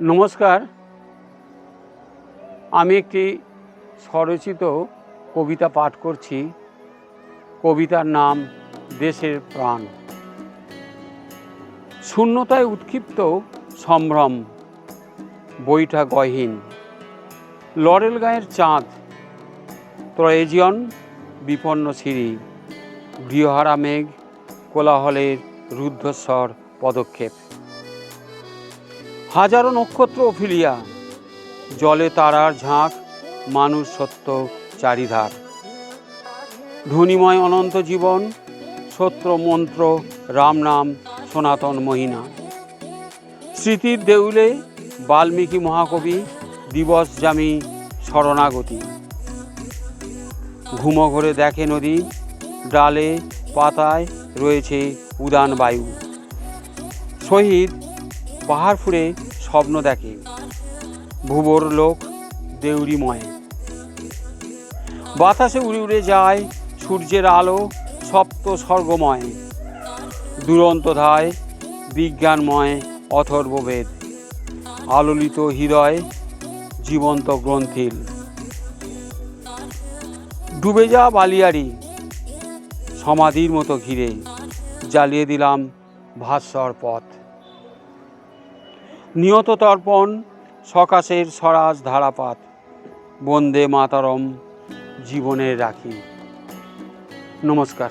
নমস্কার। আমি একটি স্বরচিত কবিতা পাঠ করছি। কবিতার নাম দেশের প্রাণ। শূন্যতায় উৎক্ষিপ্ত সম্ভ্রম, বইটা গহীন। লরেল গায়ের চাঁদ ত্রয়েজিয়ন বিপন্ন সিঁড়ি, গৃহহারা মেঘ, কোলাহলের রুদ্ধস্বর পদক্ষেপ। হাজারো নক্ষত্র ফিলিয়া জলে তারার ঝাঁক, মানুষ সত্য চারিধার। ধ্বনিময় অনন্ত জীবন, সত্য মন্ত্র, রাম নাম, সনাতন মহিনা। স্মৃতির দেউলে বাল্মীকি মহাকবি, দিবস জামি শরণাগতি। ঘুমো ঘরে দেখে নদী, ডালে পাতায় রয়েছে উদান বায়ু। শহীদ পাহাড় ফুঁড়ে স্বপ্ন দেখে। ভুবর লোক দেউরিময়। বাতাসে উড়ে উড়ে যায় সূর্যের আলো সপ্ত স্বর্গময়। দুরন্ত ধায় বিজ্ঞানময় অথর্ববেদ আলোলিত হৃদয় জীবন্ত গ্রন্থিল। ডুবে যা বালিয়ারি সমাধির মতো ঘিরে। জ্বালিয়ে দিলাম ভাস্বর পথ। নিয়ত তর্পণ সকাশের স্বরাজ ধারাপাত। বন্দে মাতারম জীবনের রাখি। নমস্কার।